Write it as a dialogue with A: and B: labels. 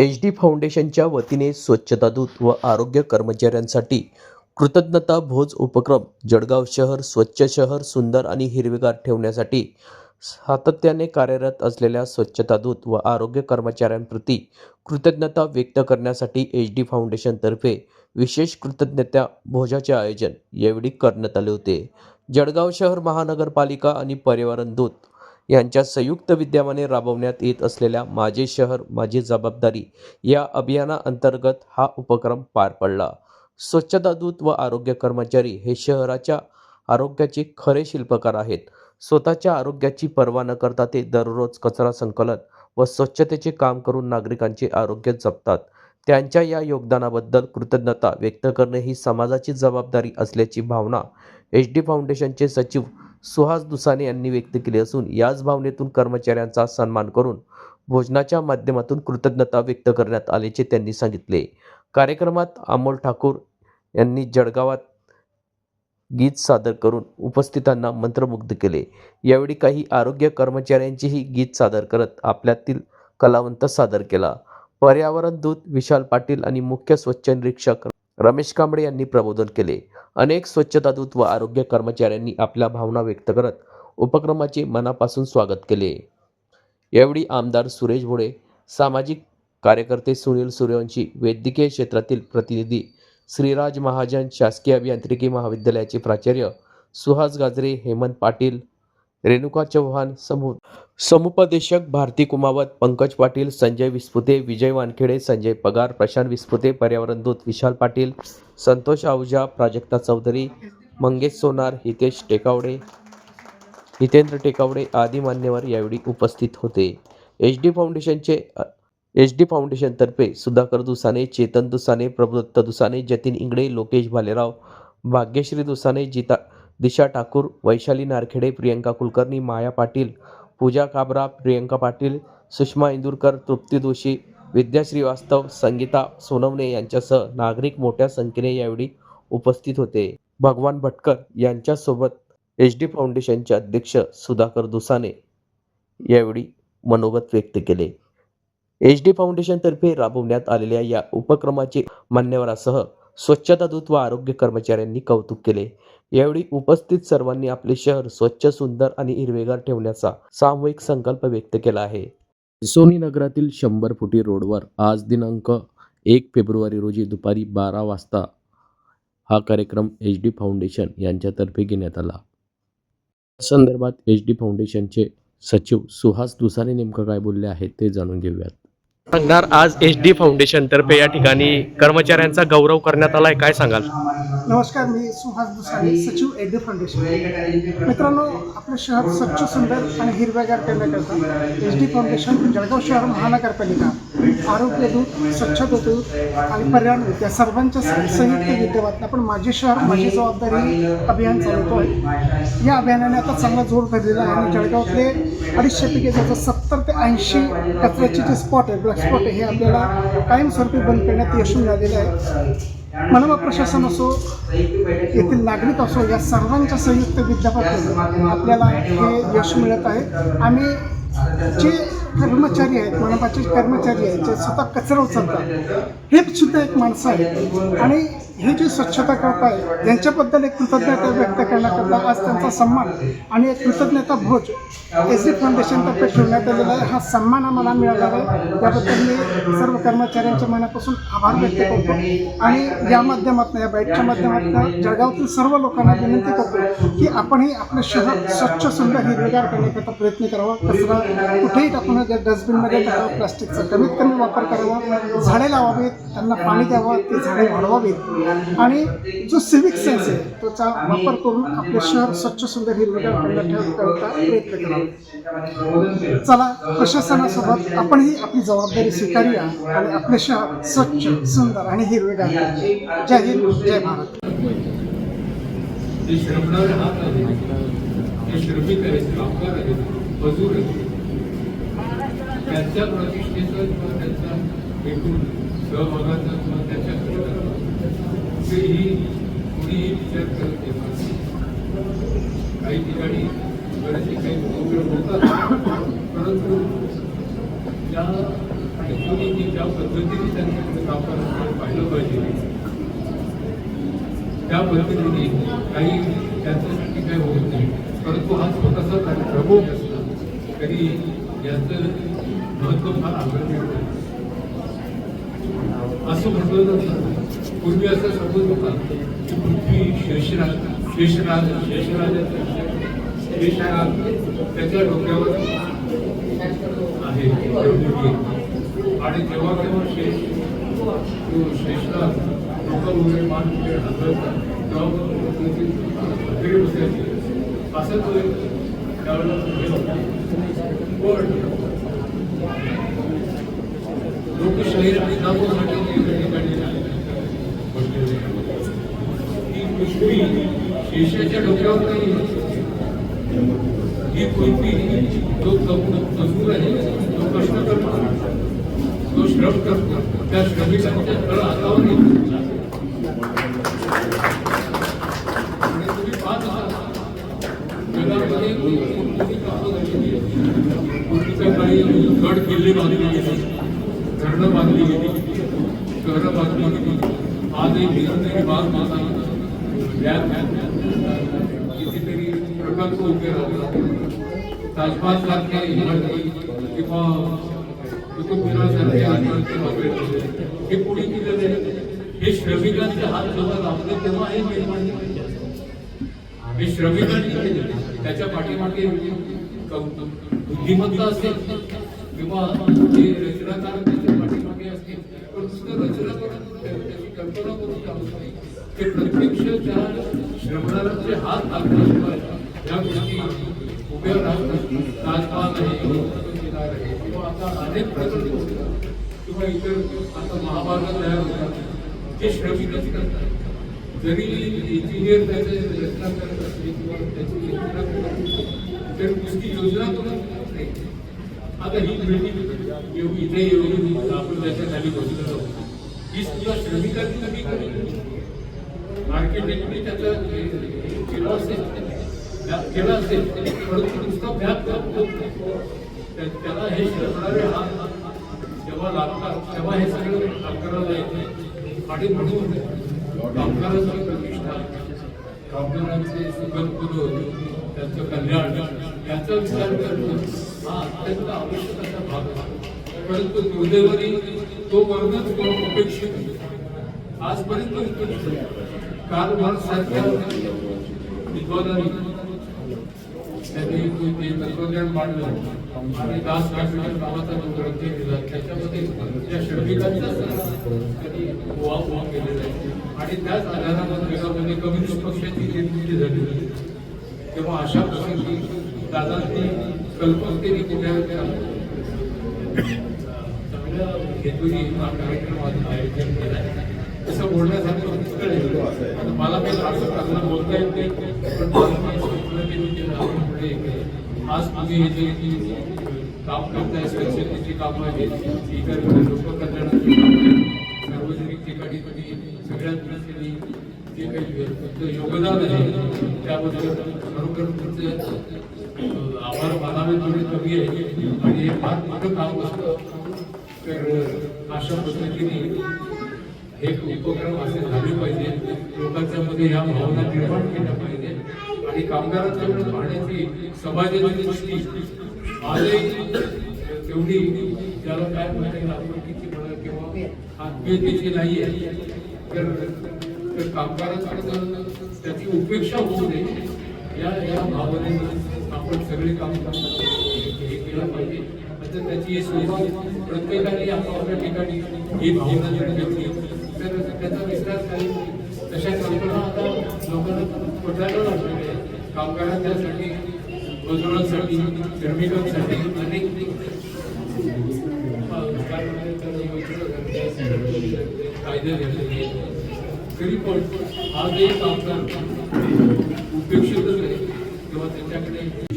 A: H D फाउंडेशनच्या वतीने स्वच्छता दूत व आरोग्य कर्मचाऱ्यांसाठी कृतज्ञता भोज उपक्रम जळगाव शहर स्वच्छ शहर सुंदर आणि हिरवेगार ठेवण्यासाठी सातत्याने कार्यरत असलेल्या स्वच्छता दूत व आरोग्य कर्मचाऱ्यांप्रती कृतज्ञता व्यक्त करण्यासाठी एच डी फाउंडेशनतर्फे विशेष कृतज्ञता भोजाचे आयोजन यावेळी करण्यात आले होते. जळगाव शहर महानगरपालिका आणि पर्यावरण दूत यांच्या संयुक्त विद्यमाने राबवण्यात येत असलेल्या माझे शहर माझी जबाबदारी या अभियानाअंतर्गत हा उपक्रम पार पडला. स्वच्छता दूत व आरोग्य कर्मचारी हे शहराच्या आरोग्याचे खरे शिल्पकार आहेत. स्वतःच्या आरोग्याची पर्वा न करता ते दररोज कचरा संकलन व स्वच्छतेचे काम करून नागरिकांचे आरोग्य जपतात. त्यांच्या या योगदानाबद्दल कृतज्ञता व्यक्त करणे ही समाजाची जबाबदारी असल्याची भावना एच डी फाउंडेशनचे सचिव सुहास दुसाने यांनी व्यक्त केली असून याच भावनेतून कर्मचाऱ्यांचा सन्मान करून भोजनाच्या माध्यमातून कृतज्ञता व्यक्त करण्यात आल्याचे त्यांनी सांगितले. कार्यक्रमात अमोल ठाकूर यांनी जळगावात गीत सादर करून उपस्थितांना मंत्रमुग्ध केले. यावेळी काही आरोग्य कर्मचाऱ्यांचेही गीत सादर करत आपल्यातील कलावंत सादर केला. पर्यावरण दूत विशाल पाटील आणि मुख्य स्वच्छ निरीक्षक रमेश कांबळे यांनी प्रबोधन केले. अनेक स्वच्छता दूत व आरोग्य कर्मचाऱ्यांनी आपल्या भावना व्यक्त करत उपक्रमाचे मनापासून स्वागत केले. यावेळी आमदार सुरेश भोळे सामाजिक कार्यकर्ते सुनील सूर्यवंशी वैद्यकीय क्षेत्रातील प्रतिनिधी श्रीराज महाजन शासकीय अभियांत्रिकी महाविद्यालयाचे प्राचार्य सुहास गाजरे हेमंत पाटील रेणुका चव्हाण समूह समुपदेशक भारती कुमावत पंकज पाटील संजय विस्पुते विजय वानखेडे संजय पगार प्रशांत विस्पुते पर्यावरण दूत विशाल पाटील संतोष आहुजा प्राजक्ता चौधरी मंगेश सोनार हितेश टेकावडे हितेंद्र टेकावडे आदी मान्यवर यावेळी उपस्थित होते. एच डी फाउंडेशनचे एच डी फाउंडेशनतर्फे सुधाकर दुसाने चेतन दुसाने प्रभुदत्त दुसाने जतीन इंगडे लोकेश भालेराव भाग्यश्री दुसाने जिता दिशा ठाकूर वैशाली नारखेडे प्रियंका कुलकर्णी माया पाटील पूजा काबरा प्रियंका पाटील सुषमा इंदूरकर तृप्ती जोशी विद्या श्रीवास्तव संगीता सोनवणे यांच्यासह नागरिक मोठ्या संख्येने यावेळी उपस्थित होते. भगवान भटकर यांच्यासोबत एच डी फाउंडेशनचे अध्यक्ष सुधाकर दुसाने यावेळी मनोगत व्यक्त केले. एच डी फाउंडेशनतर्फे राबवण्यात आलेल्या या उपक्रमाचे मान्यवरासह स्वच्छता दूत व आरोग्य कर्मचाऱ्यांनी कौतुक केले. यावेळी उपस्थित सर्वांनी आपले शहर स्वच्छ सुंदर आणि हिरवेगार ठेवण्याचा सामूहिक संकल्प व्यक्त केला आहे. सोनी नगरातील शंभर फुटी रोडवर आज दिनांक एक फेब्रुवारी रोजी दुपारी बारा वाजता हा कार्यक्रम एच डी फाउंडेशन यांच्यातर्फे घेण्यात आला. संदर्भात एच डी फाउंडेशनचे सचिव सुहास दुसाने नेमकं काय बोलले आहेत ते जाणून घेऊयात. सांगणार आज एच डी फाउंडेशनतर्फे या ठिकाणी कर्मचाऱ्यांचा गौरव करण्यात आलाय. काय सांगाल?
B: नमस्कार मी सुहास दुसाने सचिव एच डी फाउंडेशन मित्रांनो आपलं शहर स्वच्छ सुंदर आणि हिरव्यागार करण्याकरता एच डी फाउंडेशन जळगाव शहर महानगरपालिका आरोग्य दूत स्वच्छता दूत आणि पर्यावरण दूत या सर्वांच्या संयुक्त विद्यमात आपण माझे शहर माझी जबाबदारी अभियान चालवतो आहे या अभियानाने आता चांगला जोर धरलेला आहे आणि जळगावातले अडीचशेपैकी जवळ सत्तर ते ऐंशी कचऱ्याचे जे स्पॉट आहे ब्लॅक स्पॉट आहे हे आपल्याला कायमस्वरूपी बंद करण्यात यश मिळालेलं आहे. मनपा प्रशासन असो येथील नागरिक असो या सर्वांच्या संयुक्त विद्यापीठातून आपल्याला हे यश मिळत आहे. आम्ही जे कर्मचारी आहेत मनपाचे कर्मचारी आहेत जे स्वतः कचरा उचलतात हे सुद्धा एक माणसं आहेत. आणि हे जे स्वच्छता करत आहे यांच्याबद्दल एक कृतज्ञता व्यक्त करण्याकरता आज त्यांचा सन्मान आणि एक कृतज्ञता भोज एस डी फाउंडेशनतर्फे ठेवण्यात आलेला आहे. हा सन्मान आम्हाला मिळाला आहे. त्याबद्दल मी सर्व कर्मचाऱ्यांच्या मनापासून आभार व्यक्त करतो. आणि या माध्यमातून या बाईटच्या माध्यमातून जळगावातील सर्व लोकांना विनंती करतो की आपणही आपलं शहर स्वच्छ सुंदर हिरवेगार करण्याकरता प्रयत्न करावा. कचरा कुठेही टाकून डस्टबिनमध्ये टाकावं प्लास्टिकचा कमीत कमी वापर करावा. झाडे लावावीत त्यांना पाणी द्यावं ते झाडे वाढवावीत. आणि जो सिविक सेन्स आहे त्याचा वापर करून आपले शहर स्वच्छ सुंदर हिरवेगार करण्याकरता प्रयत्न करावा चला प्रशासनासोबत आपणही आपली जबाबदारी स्वीकारूया आणि आपले शहर स्वच्छ सुंदर आणि हिरवेगार जय हिंद जय भारत.
C: त्यांच्या प्रतिष्ठेचा किंवा त्यांच्या एकूण सहभागाचा कुठेही कुणीही विचार करत नाही काही ठिकाणी बरेचसे काही उपयोग होतात. परंतु ज्या ऍक्च्युली ज्या पद्धतीने त्यांच्याकडे कामगारांकडे पाहिलं पाहिजे त्या पद्धतीने काही त्यांच्यासाठी काही होत नाही. परंतु हा स्वतःचा प्रभोग असला तरी याचं महत्त्व फार आग्रह असं म्हटलं जातं पूर्वी असं समजत होता की पृथ्वी शेषराज शेषराज शेषराज शेषराज त्याच्या डोक्यावर आहे. आणि जेव्हा केव्हा शेष तो शेषराज डोकं वगैरे मान वगैरे हलवायचा तेव्हा असं तो एक त्यावेळेला पण लोकशाही आणि दाखवण्यासाठी ते ठिकाणी बसलेले आहेत. ही पृथ्वी शेषाच्या डोक्यावर नाही ही पृथ्वी जो कप- मजूर आहे तो कष्ट करतो तो श्रम करतो त्या श्रमिकांच्या फळ हातावर येतं. आणि तुम्ही पाहत असाल, जगामध्ये कोणकोणती कामं झालेली आहेत. पूर्वीच्या काळी गड किल्ले बांधले गेले धरणं बांधली गेली शहरं बांधली गेली आजही कितीतरी बाग माता कितीतरी प्रकल्प उभे राहतात ताजमहाल सारखे इमारती किंवा कुतुब इमारती हे कोणी केलेले आहे? हे श्रमिकांचे हात जेव्हा लाभले तेव्हा हे निर्माण हे श्रमिकांनी त्याच्या पाठीमागे बुद्धिमत्ता असेल किंवा जे रचनाकार त्याच्या पाठीमागे असतील पण नुसतं रचना करून त्याची कल्पना करून चालू नाही ते प्रत्यक्ष त्या श्रमणारांचे हात लागल्याशिवाय या गोष्टी उभ्या राहतात ताजमहाल आहे कुतुब मिनार आहे किंवा आता अनेक प्रकल्प होतात किंवा इतर आता महाभारत तयार होतात ते श्रमिकच करतात जरी इंजिनियर त्याचे रचना करत असले किंवा त्याची रचना करत असले, तर नुसती योजना करून नाही. आता ही बिल्डिंग एवढी इथे एवढी आपण त्याच्याखाली बसलेलो आहोत. ही सुद्धा श्रमिकांनी कमी केली आर्किटेक्टने म्हणजे त्याचा केलं असेल. त्या- केलं असेल. परंतु नुसता व्याप त्याला हे शिकणारे हा जेव्हा लागतात तेव्हा हे सगळं आकाराला येते आणि म्हणून डॉक्टरांची प्रतिष्ठा डॉक्टरांचे सुखद त्यांचं कल्याण याचा विचार करणं हा अत्यंत आवश्यक असा भाग आहे. परंतु दुर्दैवाने तो वर्गच कोण उपेक्षित आहे. आजपर्यंत काल आहे. कार्ल सारख्या विद्वानांनी त्यांनी ते तत्वज्ञान मांडलं. आणि दास कॅपिटल नावाचा जो ग्रंथ लिहिला त्याच्यामध्ये त्या श्रमिकांचा त्यांनी वाव वाव केलेला आहे. आणि त्याच आधारावर जगामध्ये कम्युनिस्ट पक्षाची निर्मिती झालेली आहे. तेव्हा अशा प्रसंगी दादांनी कल्पकतेने कुठल्या त्या चांगल्या हेतूने हा कार्यक्रम आयोजन केला आहे. तसं बोलण्यासारखं पुष्कळ आहे आता मला काही असं चांगलं बोलता येत नाही पण मला काही सुचलं की मी ते आपण पुढे हे केलं. आज तुम्ही हे जे की काम करताय स्वच्छतेची कामं आहेत इतर लोक कल्याणाची कामं आहेत सार्वजनिक ठिकाणी तुम्ही सगळ्यात त्यांनी जे काही तुमचं योगदान आहे त्याबद्दल खरोखर तुमचे अं, आभार मानावे थोडे कमी आहे आणि हे फार मोठं काम असतं तर अशा पद्धतीने हे उपक्रम असे झाले पाहिजे. लोकांच्या मध्ये ह्या भावना निर्माण केल्या पाहिजे. आणि कामगारांच्याकडे पाहण्याची समाजाची दृष्टी आजही तेवढी त्याला काय म्हणता आपुलकीची म्हणा किंवा आत्मीयतेची नाही आहे तर तर कामगारांकडे त्याची उपेक्षा होऊ नये. या या भावनेनं आपण सगळे काम हे केलं पाहिजे. तर त्याची ही प्रत्येकाने आपापल्या ठिकाणी ही भावना जर घेतली तर त्याचा विस्तार काही तशा कल्पना आता लोकांना पटायला लागलेल्या कामगारांसाठी मजुरांसाठी श्रमिकांसाठी अनेक कायदे झालेले तरी पण आज एक कामगार उपेक्षितच आहे किंवा त्याच्याकडे